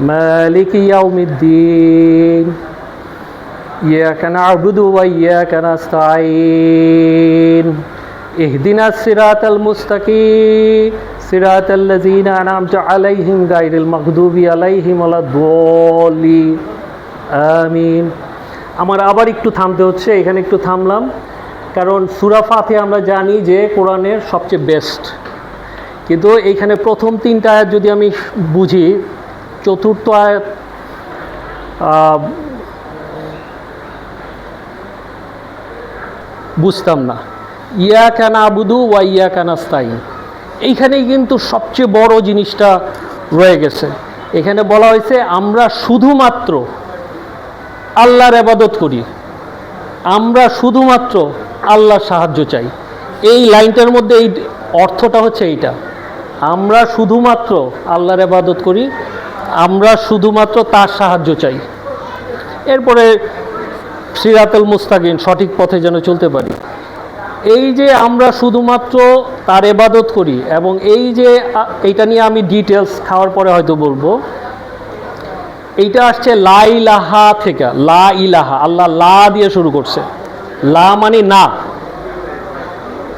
مالك يوم الدين إياك نعبد وإياك نستعين اهدنا الصراط المستقيم صراط الذين أنعمت عليهم غير المغضوب عليهم ولا الضالين আমিন আমার আবার একটু থামতে হচ্ছে এখানে একটু থামলাম কারণ সুরা ফাতে আমরা জানি যে কোরআনের সবচেয়ে বেস্ট কিন্তু এইখানে প্রথম তিনটা আয়াত যদি আমি বুঝি, চতুর্থ আয়াত বুঝতাম না। ইয়া কান আবুদু ওয়া ইয়া কানাস্তাই এইখানেই কিন্তু সবচেয়ে বড় জিনিসটা রয়ে গেছে। এখানে বলা হয়েছে, আমরা শুধুমাত্র আল্লাহর আবাদত করি। আমরা শুধুমাত্র আল্লাহর সাহায্য চাই। এই লাইনটার মধ্যে এই অর্থটা হচ্ছে এইটা। আমরা শুধুমাত্র আল্লাহর আবাদত করি, আমরা শুধুমাত্র তার সাহায্য চাই। এরপরে সিরাতুল মুস্তাকিন সঠিক পথে যেন চলতে পারি। এই যে আমরা শুধুমাত্র তার এবাদত করি এবং এই যে, এইটা নিয়ে আমি ডিটেলস খাওয়ার পরে হয়তো বলব, এইটা আসছে লা ইলাহা থেকে, লা ইলাহা, আল্লাহ লা দিয়ে শুরু করছে। লা মানে না।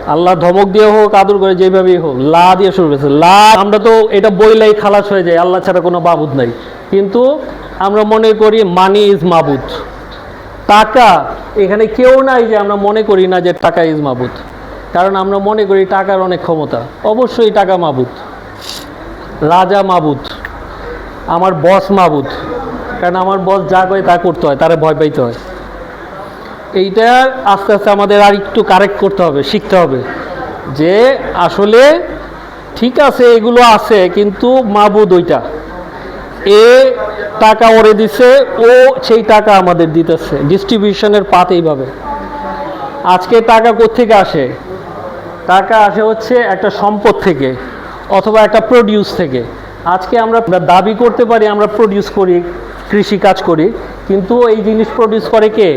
আল্লাহ ধমক দিয়ে হোক, আদর করে যেভাবেই হোক, লা দিয়ে শুরু করেছে। লা, আমরা তো এটা বইলাই খালাস হয়ে যায় আল্লাহ ছাড়া কোনো বাবুদ নাই। কিন্তু আমরা মনে করি মানি ইজ মাবুদ। টাকা, এখানে কেউ নাই যে আমরা মনে করি না যে টাকা ইজ মাবুদ। কারণ আমরা মনে করি টাকার অনেক ক্ষমতা। অবশ্যই টাকা মাবুদ। রাজা মাবুদ। আমার বস মাবুদ। কারণ আমার বস যা করে তা করতে হয়, তারা ভয় পাইতে হয়। এইটা আস্তে আস্তে আমাদের আর একটু কারেক্ট করতে হবে, শিখতে হবে যে আসলে ঠিক আছে এগুলো আছে, কিন্তু মাবুদ ওইটা। এ টাকা ওরে দিছে, ও সেই টাকা আমাদের দিতেছে ডিস্ট্রিবিউশনের পাত এইভাবে। আজকে টাকা কোত্থেকে আসে? টাকা আসে হচ্ছে একটা সম্পদ থেকে, অথবা একটা প্রডিউস থেকে। আজকে আমরা দাবি করতে পারি, আমরা প্রডিউস করি, কৃষি কাজ করি, কিন্তু এই জিনিস প্রডিউস করে কে?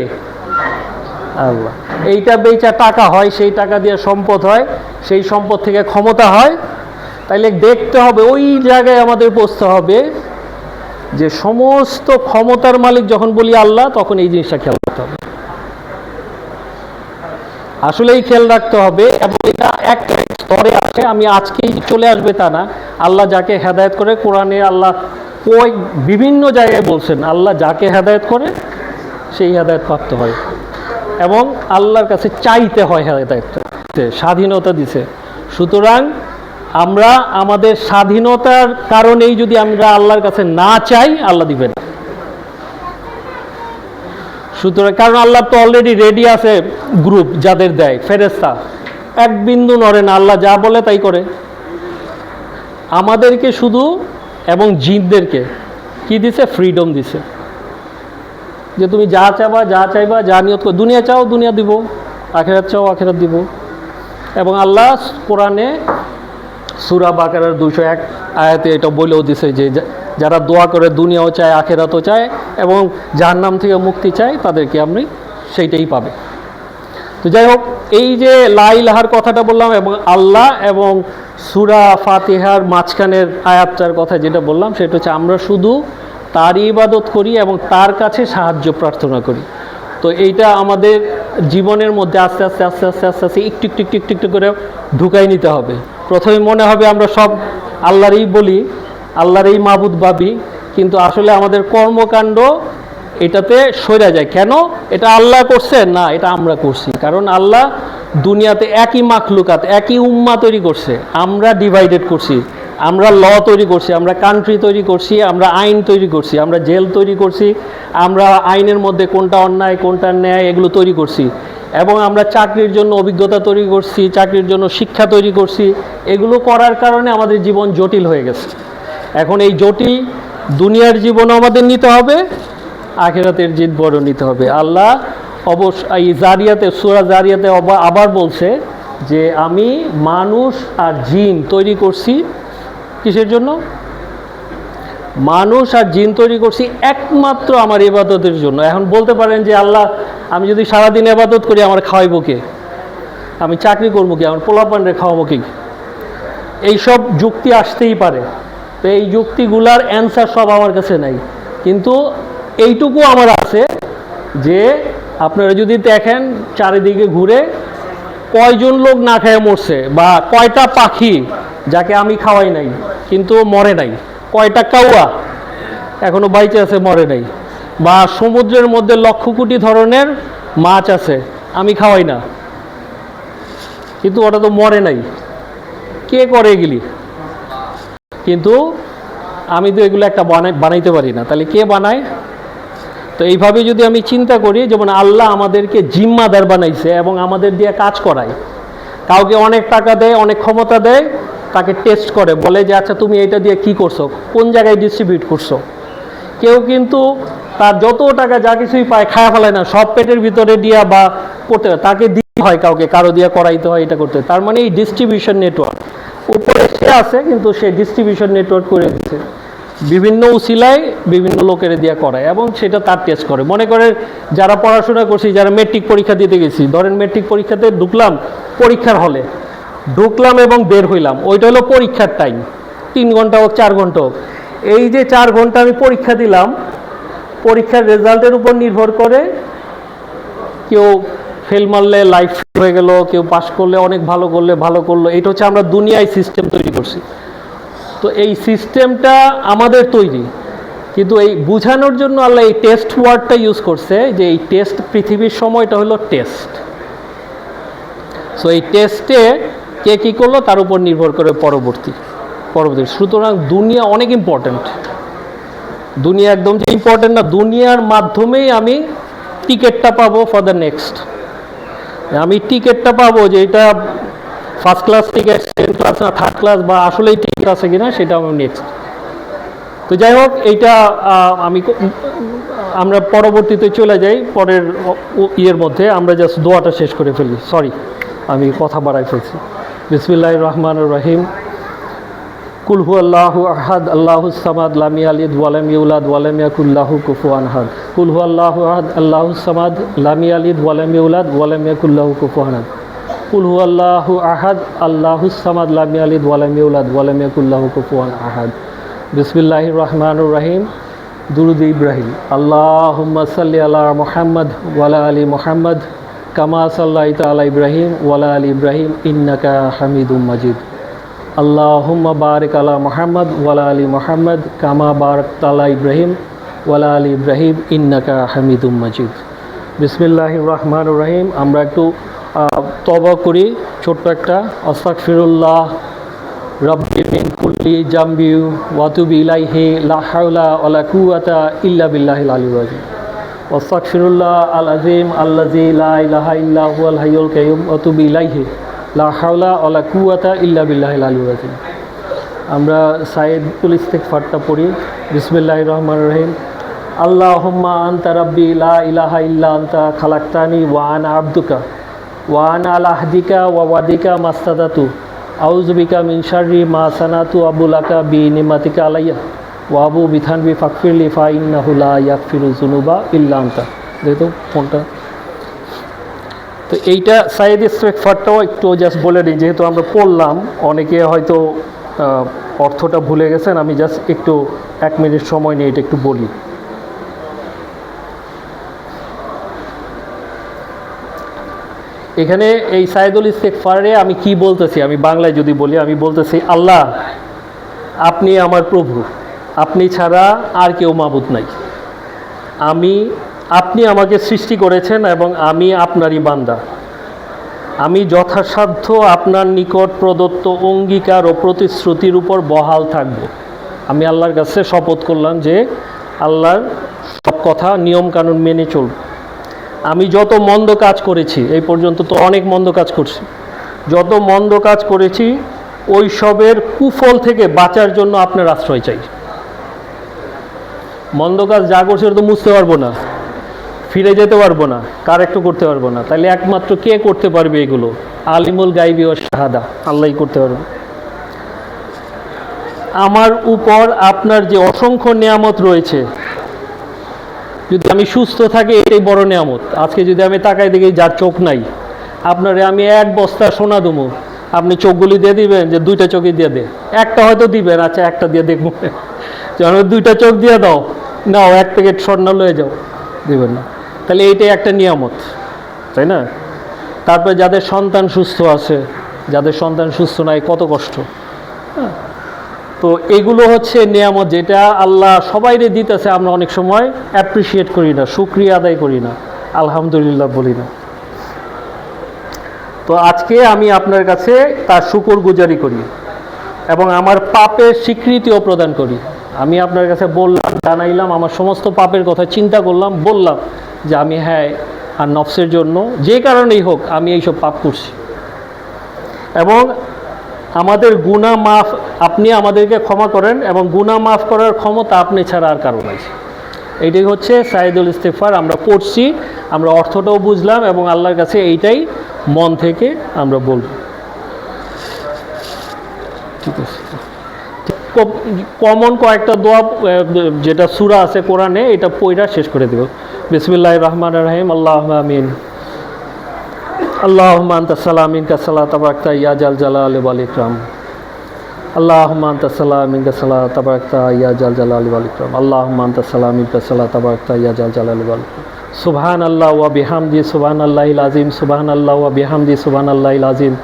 আল্লাহ। এইটা বেচা টাকা হয়, সেই টাকা দিয়ে সম্পদ হয়, সেই সম্পদ থেকে ক্ষমতা হয়। তাইলে দেখতে হবে, ওই জায়গায় আমাদের পৌঁছতে হবে যে সমস্ত ক্ষমতার মালিক যখন বলি আল্লাহ, তখন এই জিনিসটা খেয়াল রাখতে হবে। আসলেই খেয়াল রাখতে হবে, এবং এটা এক স্তরে আছে, আমি আজকেই চলে আসবে তা না। আল্লাহ যাকে হেদায়েত করে, কোরআনে আল্লাহ কই বিভিন্ন জায়গায় বলছেন, আল্লাহ যাকে হেদায়ত করে, সেই হেদায়েত প্রাপ্ত হয়। এবং আল্লাহর কাছে চাইতে হয় হেদায়েতটা স্বাধীনতা দিছে। সুতরাং আমরা আমাদের স্বাধীনতার কারণেই যদি আমরা আল্লাহর কাছে না চাই, আল্লাহ দিবেন সুতরাং, কারণ আল্লাহ তো অলরেডি রেডি আছে গ্রুপ যাদের দেয় ফেরেস্তা এক বিন্দু নড়ে না, আল্লাহ যা বলে তাই করে। আমাদেরকে শুধু এবং জিনদেরকে কি দিছে? ফ্রিডম দিছে। যে তুমি যা চাবা, যা চাইবা, যা নিয়ত দুনিয়া চাও, দুনিয়া দিব। আখেরাত চাও, আখেরাত দিব। এবং আল্লাহ কোরআনে সুরা বাকারের দুশো এক আয়াতে এটা বলেও দিছে যে যারা দোয়া করে দুনিয়াও চায়, আখেরাতও চায় এবং যার নাম থেকে মুক্তি চায়, তাদেরকে আপনি সেইটাই পাবে। তো যাই হোক, এই যে লাইলাহার কথাটা বললাম এবং আল্লাহ এবং সুরা ফাতিহার মাঝখানের আয়াতটার কথা যেটা বললাম, সেটা হচ্ছে আমরা শুধু তারই ইবাদত করি এবং তার কাছে সাহায্য প্রার্থনা করি। তো এইটা আমাদের জীবনের মধ্যে আস্তে আস্তে আস্তে আস্তে আস্তে আস্তে একটু একটু একটু একটু একটু করে ঢুকাই নিতে হবে। প্রথমে মনে হবে আমরা সব আল্লাহরই বলি, আল্লাহরই মাবুদ ভাবি, কিন্তু আসলে আমাদের কর্মকাণ্ড এটাতে সরে যায়। কেন? এটা আল্লাহ করছে না, এটা আমরা করছি। কারণ আল্লাহ দুনিয়াতে একই মাখলুকাত, একই উম্মা তৈরি করছে। আমরা ডিভাইডেড করছি। আমরা ল তৈরি করছি, আমরা কান্ট্রি তৈরি করছি, আমরা আইন তৈরি করছি, আমরা জেল তৈরি করছি, আমরা আইনের মধ্যে কোনটা অন্যায়, কোনটা ন্যায় এগুলো তৈরি করছি। এবং আমরা চাকরির জন্য অভিজ্ঞতা তৈরি করছি, চাকরির জন্য শিক্ষা তৈরি করছি, এগুলো করার কারণে আমাদের জীবন জটিল হয়ে গেছে। এখন এই জটিল দুনিয়ার জীবনও আমাদের নিতে হবে, আখেরাতের জিত বড় নিতে হবে। আল্লাহ অবশ্য এই জারিয়াতে, সুরা জারিয়াতে আবার বলছে যে, আমি মানুষ আর জিন তৈরি করছি কিসের জন্য? মানুষ আর জিন তৈরি করছি একমাত্র আমার ইবাদতের জন্য। এখন বলতে পারেন যে, আল্লাহ, আমি যদি সারাদিন ইবাদত করি, আমার খাওয়াইবো কে? আমি চাকরি করব কি? আমার পোলাপানরে খাওয়াবো কি? এইসব যুক্তি আসতেই পারে। তো এই যুক্তিগুলার অ্যান্সার সব আমার কাছে নাই। কিন্তু এইটুকু আমার আছে যে, আপনারা যদি দেখেন চারিদিকে ঘুরে কয়জন লোক না খেয়ে মরছে বা কয়টা পাখি যাকে আমি খাওয়াই নাই, কিন্তু মরে নাই। কয়টা কাউয়া এখনও বাইচে আছে, মরে নাই। বা সমুদ্রের মধ্যে লক্ষ কোটি ধরনের মাছ আছে, আমি খাওয়াই না। কিন্তু ওটা তো মরে নাই। কে করে এগুলি? কিন্তু আমি তো এগুলো একটা বানাই, বানাইতে পারি না। তাহলে কে বানায়? তো এইভাবে যদি আমি চিন্তা করি, যেমন আল্লাহ আমাদেরকে জিম্মাদার বানাইছে এবং আমাদের দিয়ে কাজ করায়। কাউকে অনেক টাকা দেয়, অনেক ক্ষমতা দেয় তাকে টেস্ট করে, বলে যে আচ্ছা তুমি এটা দিয়ে কি করছ? কোন জায়গায় ডিস্ট্রিবিউট করছ? কেউ কিন্তু তার যত টাকা যা কিছুই পায়, খায়া ফেলায় না। সব পেটের ভিতরে দিয়া বা করতে তাকে দিতে হয় কাউকে, কারও দিয়ে করাইতে হয়, এটা করতে তার মানে এই ডিস্ট্রিবিউশন নেটওয়ার্ক উপরে সে আছে, কিন্তু সে ডিস্ট্রিবিউশন নেটওয়ার্ক করে দিচ্ছে বিভিন্ন উসিলায় বিভিন্ন লোকের দিয়ে করায় এবং সেটা তার টেস্ট করে। মনে করে যারা পড়াশোনা করছি, যারা মেট্রিক পরীক্ষা দিতে গেছি, ধরেন মেট্রিক পরীক্ষাতে ঢুকলাম, পরীক্ষার হলে। ঢুকলাম এবং বের হইলাম। ওইটা হলো পরীক্ষার টাইম তিন ঘণ্টা হোক, চার ঘণ্টা হোক। এই যে চার ঘণ্টা আমি পরীক্ষা দিলাম, পরীক্ষার রেজাল্টের উপর নির্ভর করে কেউ ফেল মারলে লাইফ হয়ে গেল, কেউ পাশ করলে অনেক ভালো করলে ভালো করল। এটা হচ্ছে আমরা দুনিয়ায় সিস্টেম তৈরি করছি। তো এই সিস্টেমটা আমাদের তৈরি। কিন্তু এই বোঝানোর জন্য আল্লাহ এই টেস্ট ওয়ার্ডটা ইউজ করছে যে এই টেস্ট পৃথিবীর সময়টা হলো টেস্ট সো এই টেস্টে কে কী করল? তার উপর নির্ভর করে পরবর্তী পরবর্তী। সুতরাং দুনিয়া অনেক ইম্পর্ট্যান্ট দুনিয়া একদম যে ইম্পর্ট্যান্ট না, দুনিয়ার মাধ্যমেই আমি টিকিটটা পাবো ফর দ্য নেক্সট আমি টিকিটটা পাবো যে এটা first class ticket second class না থার্ড ক্লাস বা আসলেই টিকিট আছে কিনা, সেটা আমার নেক্সট তো যাই হোক, এইটা আমি আমরা পরবর্তীতে চলে যাই, পরের ইয়ের মধ্যে। আমরা জাস্ট দোয়াটা শেষ করে ফেলি। সরি আমি কথা বাড়াই ফেলছি। বিসমিল্লাহ রহমান রহিম কুল হু আল্লাহু আহাদ আল্লাহু সামাদ লামি আলিদ ওয়ালাম ইউলাদ ওয়ালাম ইয়াকুল্লাহু কুফুয়ান আহাদ কুল হু আল্লাহু আহাদ আল্লাহু সামাদ লামি আলিদ ওয়ালাম ইউলাদ ওয়ালাম ইয়াকুল্লাহু কুফুয়ান আহাদ কুল হু আল্লাহু আহাদ আল্লাহু সামাদ লামি আলিদ ওয়ালাম ইউলাদ ওয়ালাম ইয়াকুল্লাহু কুফুয়ান আহাদ বিসমিল্লাহির রহমানুর রহিম দুরুদ ইব্রাহিম আল্লাহুম্মা সাল্লি আলা মুহাম্মদ ওয়ালা আলি মুহাম্মদ কামা সাল্লাইতা আলা ইব্রাহিম ওয়ালা আলি ইব্রাহিম ইন্নাকা হামিদুম মাজিদ। আল্লাহুম্মা বারিক আলা মুহাম্মদ ওয়ালা আলী মুহাম্মদ কামা বারাক তালা ইব্রাহিম ওয়ালা আলী ইব্রাহিম ইন্নাকা হামিদুম মাজিদ। বিসমিল্লাহির রহমানুর রহিম। আমরা একটু তবা করি। ছোট্ট একটা অস্তাক ফিরুল্লাহ রব্বি মিন কুল্লি জাম্বি ওয়াতুবি ইলাইহি, লা হাওলা ওয়ালা ইল্লা বিল্লাহিল আলিয়্যিল আযীম। ওয়াস্তাগফিরুল্লাহ আল আযীম আল্লাযী লা ইলাহা ইল্লা হুয়াল হাইয়ুল কাইয়্যুম ওয়াতুবি ইলাইহি। লা হাওলা ওয়ালা ইল্লা বিল্লাহিল আলিয়্যিল আযীম। আমরা সাইদুল ইস্তিগফারটা পড়ি। বিসমিল্লাহির রহমানির রহিম। আল্লাহুম্মা আনতা রাব্বি লা ইল্লা আনতা খালাকতানি ওয়া আনা আবদুকা ওয়া আনা আলা ওয়াদিকা মাস্তাদাতু। আউযু বিকা মা সানাতু আবুলাকা বি নিমাতিকা আলাইয়া। ওয়া আবু বিথান বি ফাকফিরলি ফা ইন্নাহু লা ইয়াগফিরু যুনুবা ইল্লা আনতা। দেখো ফোনটা। তো এইটা সাইদ ইস্তেকফারটাও একটু জাস্ট বলে দিই, যেহেতু আমরা পড়লাম, অনেকে হয়তো অর্থটা ভুলে গেছেন, আমি জাস্ট একটু এক মিনিট সময় নিয়ে এটা একটু বলি। এখানে এই সাইদুল ইস্তেকফারে আমি কি বলতেছি? আমি বাংলায় যদি বলি, আমি বলতেছি, আল্লাহ, আপনি আমার প্রভু। আপনি ছাড়া আর কেউ মাবুদ নাই। আমি, আপনি আমাকে সৃষ্টি করেছেন এবং আমি আপনারই বান্দা। আমি যথাসাধ্য আপনার নিকট প্রদত্ত অঙ্গীকার ও প্রতিশ্রুতির উপর বহাল থাকব। আমি আল্লাহর কাছে শপথ করলাম যে আল্লাহর সব কথা নিয়মকানুন মেনে চলব আমি যত মন্দ কাজ করেছি, এই পর্যন্ত তো অনেক মন্দ কাজ করছি, যত মন্দ কাজ করেছি ওই সবের কুফল থেকে বাঁচার জন্য আপনার আশ্রয় চাই। মন্দ কাজ যা করছে তো মুছতে পারব না। ফিরে যেতে পারব না কারেক্টও করতে পারব না। তাহলে একমাত্র কে করতে পারবে এগুলো? আলিমুল গাইবি ও শাহাদা, আল্লাহই করতে পারবে। আমার উপর আপনার যে অসংখ্য নিয়ামত রয়েছে, যদি আমি সুস্থ থাকি এটাই বড় নিয়ামত। আজকে যদি আমি তাকাই দেখি যার চোখ নাই, আপনারে আমি এক বস্তা সোনা দেবো আপনি চোখগুলি দিয়ে দিবেন, যে দুইটা চোখে দিয়ে দে। একটা হয়তো দিবেন আচ্ছা একটা দিয়ে দেখব। যখন দুইটা চোখ দিয়ে দাও। নাও, এক প্যাকেট স্বর্ণ লয়ে যাও। দিবেন না। তাহলে এইটাই একটা নিয়ামত, তাই না? তারপরে যাদের সন্তান সুস্থ আছে, যাদের সন্তান সুস্থ নাই, কত কষ্ট। হ্যাঁ। তো এগুলো হচ্ছে নিয়ামত যেটা আল্লাহ সবাইরে দিতেছে, আমরা অনেক সময় অ্যাপ্রিসিয়েট করি না সুক্রিয়া আদায় করি না, আলহামদুলিল্লাহ বলি না। তো আজকে আমি আপনার কাছে তার শুকর গুজারি করি এবং আমার পাপের স্বীকৃতিও প্রদান করি। আমি আপনার কাছে বললাম, জানাইলাম, আমার সমস্ত পাপের কথা চিন্তা করলাম, বললাম যে আমি হ্যাঁ আর নফসের জন্য যে কারণেই হোক আমি এইসব পাপ করছি। এবং আমাদের গুণা মাফ, আপনি আমাদেরকে ক্ষমা করেন এবং গুণা মাফ করার ক্ষমতা আপনি ছাড়া আর কারণ আছে এইটাই হচ্ছে সাইদুল ইস্তেফার আমরা পড়ছি, আমরা অর্থটাও বুঝলাম এবং আল্লাহর কাছে এইটাই মন থেকে আমরা বলব। ঠিক আছে। কমন কয়েকটা দোয়া যেটা সুরা আছে কোরআনে, এটা পইরা শেষ করে দেব। বিসমিল্লাহ রহমান রাহিম আল্লাহ আমিন। আল্লাহ সালামিন কাসালা তাবাক্তা ইয়াজাল জালা আলী ইকরাম। আল্লাহ সালামিন কাসালা তাবাক্তা ইয়াজাল জালা আলী আল ইকরাম। আল্লাহ সালামিন কাসালা তাবাক্তা ইয়াজাল জালা আলী আল ইকরাম। সুবহান আল্লাহ ওয়া বিহামদি সুবহান আল্লাহ আজিম সুবহান আল্লাহ ওয়া বিহামদি সুবহান আল্লাহ আজিম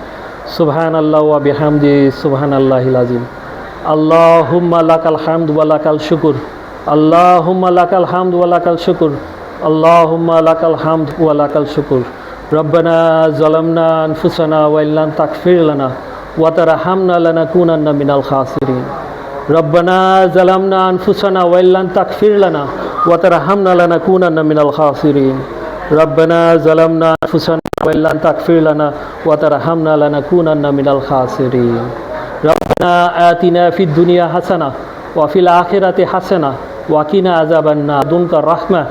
সুবহান আল্লাহ ওয়া বিহামদি সুবহান আল্লাহ আজিম আল্লাহ হুম্মা লাকাল হামদ ওয়ালাকাল শুকুর। আল্লাহ হুম্মা লাকাল হামদ ওয়ালাকাল শুকুর। আল্লাহ হুম্মা লাকাল হামদ ওয়ালাকাল শুকুর। রব্বানা জলামনা আনফুসানা ওয়াইল্লান তাকফির লানা ওয়াতারা হামনা লানা কুনান্না মিনাল খাসিরিন। রব্বানা জলামনা আনফুসানা ওয়াইল্লান তাকফির লানা ওয়াতারা হামনা লানা কুনান্না মিনাল খাসিরিন। রব্বানা জলামনা আনফুসানা ওয়াইল্লান তাকফির লানা ওয়াতারা হামনা লানা কুনান্না মিনাল খাসিরিন। রব্বানা আতিনা ফিদ দুনিয়া হাসানা ওয়াফিল আখেরাতে হাসানা ওয়াকিনা আজাবান্না দুনকা রাহমা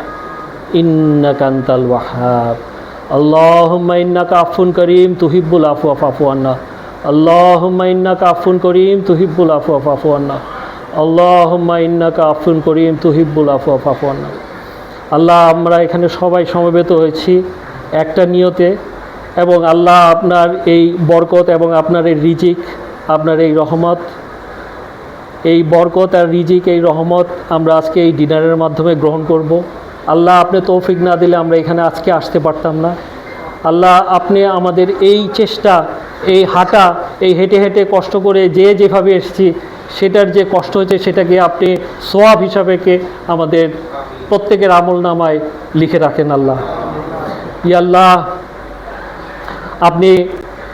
ইন্নাকান্তাল ওয়াহাব আল্লাহুম্মা ইন্নাকা আফফুন করিম তুহিব্বুল আফু আফাফু আন্না আল্লাহুম্মা ইন্নাকা আফুন করিম তুহিব্বুল আফু আফাফু আন্না আল্লাহুম্মা ইন্নাকা আফফুন করিম তুহিব্বুল আফু আফাফু আন্না আল্লাহ, আমরা এখানে সবাই সমবেত হয়েছি একটা নিয়তে এবং আল্লাহ আপনার এই বরকত এবং আপনার এই রিজিক আপনার এই রহমত, এই বরকত আর রিজিক, এই রহমত আমরা আজকে এই ডিনারের মাধ্যমে গ্রহণ করব। আল্লাহ আপনি তৌফিক না দিলে আমরা এখানে আজকে আসতে পারতাম না। আল্লাহ আপনি আমাদের এই চেষ্টা, এই হাঁটা, এই হেঁটে হেঁটে কষ্ট করে যে যেভাবে এসেছি, সেটার যে কষ্ট হয়েছে সেটাকে আপনি সোয়াব হিসাবে কে আমাদের প্রত্যেকের আমল নামায় লিখে রাখেন আল্লাহ। ইয়াল্লাহ আপনি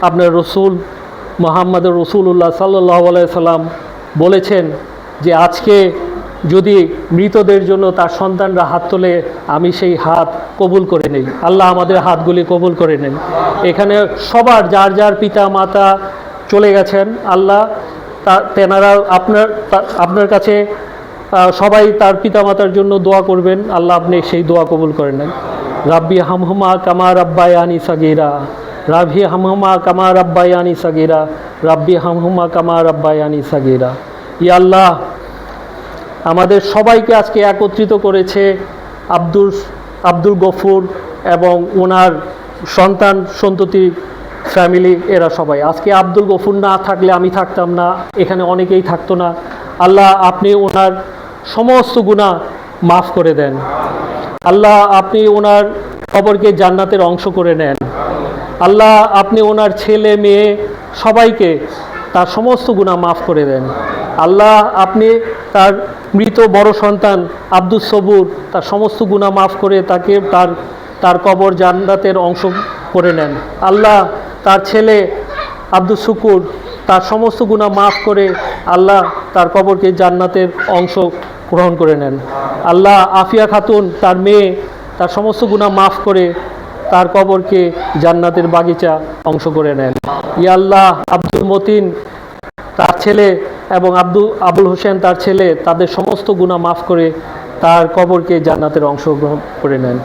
আপনার রসুল মোহাম্মদ রসুল্লাহ সাল্লাহ সাল্লাম বলেছেন যে আজকে যদি মৃতদের জন্য তার সন্তানরা হাত তোলে, আমি সেই হাত কবুল করে নেই। আল্লাহ আমাদের হাতগুলি কবুল করে নেন। এখানে সবার যার যার পিতা মাতা চলে গেছেন, আল্লাহ তা, তেনারা আপনার আপনার কাছে সবাই তার পিতামাতার জন্য দোয়া করবেন। আল্লাহ আপনি সেই দোয়া কবুল করে নেন। রাব্বি হামহুমা কামা রাব্বায়ানি সাগিরা। রাভি হামহুমা কামা রাব্বায়ানি সাগিরা, রাব্বি হামহুমা কামা রাব্বায়ানি সাগিরা। ই আল্লাহ, আমাদের সবাইকে আজকে একত্রিত করেছে আব্দুল আব্দুল গফুর এবং ওনার সন্তান সন্ততি ফ্যামিলি, এরা সবাই। আজকে আব্দুল গফুর না থাকলে আমি থাকতাম না, এখানে অনেকেই থাকতো না। আল্লাহ, আপনি ওনার সমস্ত গুণা মাফ করে দেন। আল্লাহ, আপনি ওনার খবরকে জান্নাতের অংশ করে নেন। আল্লাহ আপনি ওনার ছেলে, মেয়ে সবাইকে তার সমস্ত গুণা মাফ করে দেন। আল্লাহ আপনি তার মৃত বড় সন্তান আব্দুল সবুর তার সমস্ত গুণা মাফ করে তাকে তার তার কবর জান্নাতের অংশ করে নেন। আল্লাহ তার ছেলে আব্দুল শুকুর তার সমস্ত গুণা মাফ করে আল্লাহ তার কবরকে জান্নাতের অংশ গ্রহণ করে নেন। আল্লাহ আফিয়া খাতুন তার মেয়ে তার সমস্ত গুণা মাফ করে তার কবরকে জান্নাতের বাগিচা অংশ করে নেন। ইয়া আল্লাহ, আব্দুল মতিন তার ছেলে এবং আব্দুল আবুল হোসেন তার ছেলে তাদের সমস্ত গুণা মাফ করে তার কবরকে জান্নাতের অংশগ্রহণ করে নেন।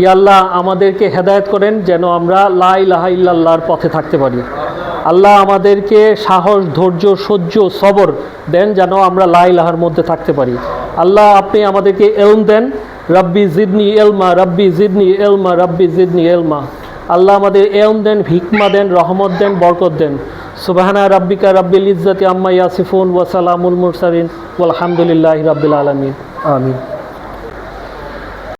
ইয়া আল্লাহ, আমাদেরকে হেদায়েত করেন যেন আমরা লাই ইলাহা ইল্লাল্লাহর পথে থাকতে পারি। আল্লাহ আমাদেরকে সাহস, ধৈর্য, সহ্য, সবর দেন যেন আমরা লাই লাহার মধ্যে থাকতে পারি। আল্লাহ, আপনি আমাদেরকে এলম দেন রব্বি জিদনি এলমা, রব্বি জিদনি এলমা, রব্বি জিদনি এলমা। আল্লাহ আমাদের এম দেন ভিকমা দেন, রহমত দেন, বরকত দেন। সুবাহানা রব্বিকা রব্বিল ইজ্জাতি আম্মা ইয়াসিফুন ওয়াসালামুল মুরসালিন। ওয়ালহামদুলিল্লাহি রাব্বিল আলামিন। আমিন।